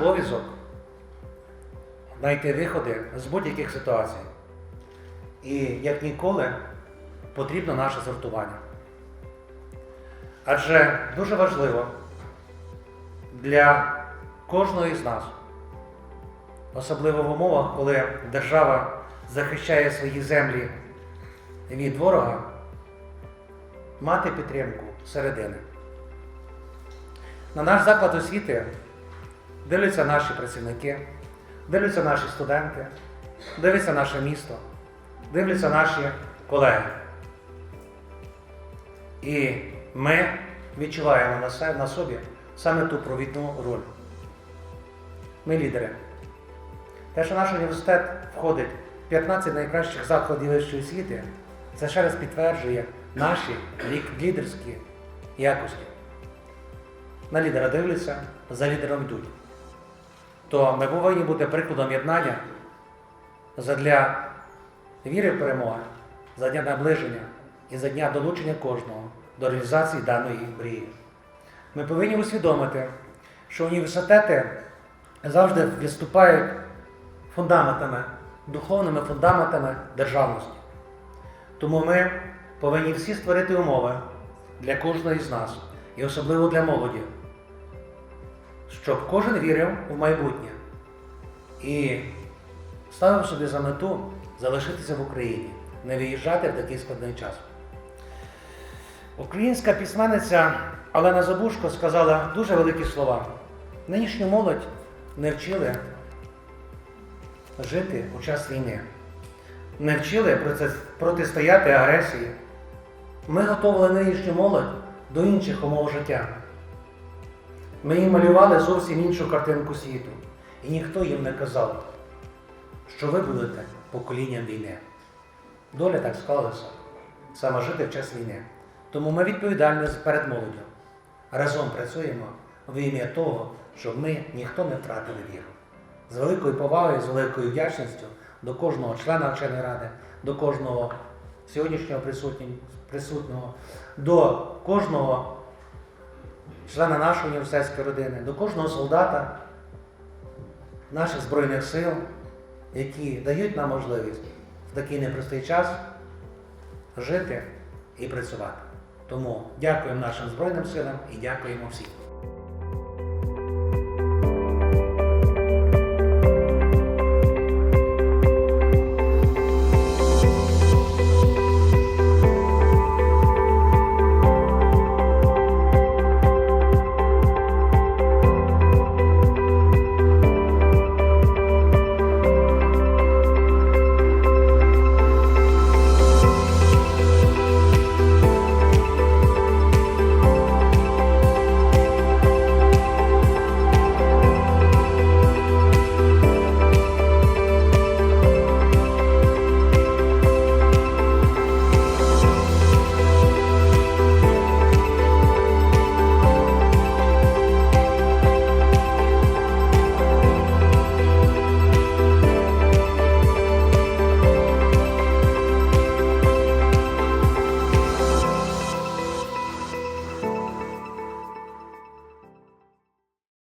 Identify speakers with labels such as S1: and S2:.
S1: обов'язок знайти виходи з будь-яких ситуацій. І як ніколи потрібно наше згуртування. Адже дуже важливо для кожного з нас, особливо в умовах, коли держава захищає свої землі від ворога, мати підтримку середини. На наш заклад освіти дивляться наші працівники, дивляться наші студенти, дивиться наше місто, дивляться наші колеги. І ми відчуваємо на собі саме ту провідну роль. Ми лідери. Те, що наш університет входить в 15 найкращих закладів вищої освіти, це ще раз підтверджує наші лідерські якості. На лідера дивляться, за лідером йдуть. То ми повинні бути прикладом єднання задля віри в перемоги, задля наближення і задля долучення кожного до реалізації даної мрії. Ми повинні усвідомити, що університети завжди виступають фундаментами, духовними фундаментами державності. Тому ми повинні всі створити умови для кожного із нас, і особливо для молоді, щоб кожен вірив в майбутнє і ставив собі за мету залишитися в Україні, не виїжджати в такий складний час. Українська письменниця Олена Забушко сказала дуже великі слова. Нинішню молодь не вчили жити у час війни, не вчили протистояти агресії. Ми готували нинішню молодь до інших умов життя. Ми їм малювали зовсім іншу картинку світу. І ніхто їм не казав, що ви будете поколінням війни. Доля так склалася, саме жити в час війни. Тому ми відповідальні перед молоддю. Разом працюємо в ім'я того, щоб ми ніхто не втратили віру. З великою повагою, з великою вдячністю до кожного члена вченої ради, до кожного сьогоднішнього присутнього, до кожного члена нашої університетської родини, до кожного солдата наших Збройних сил, які дають нам можливість в такий непростий час жити і працювати. Тому дякуємо нашим Збройним силам і дякуємо всім.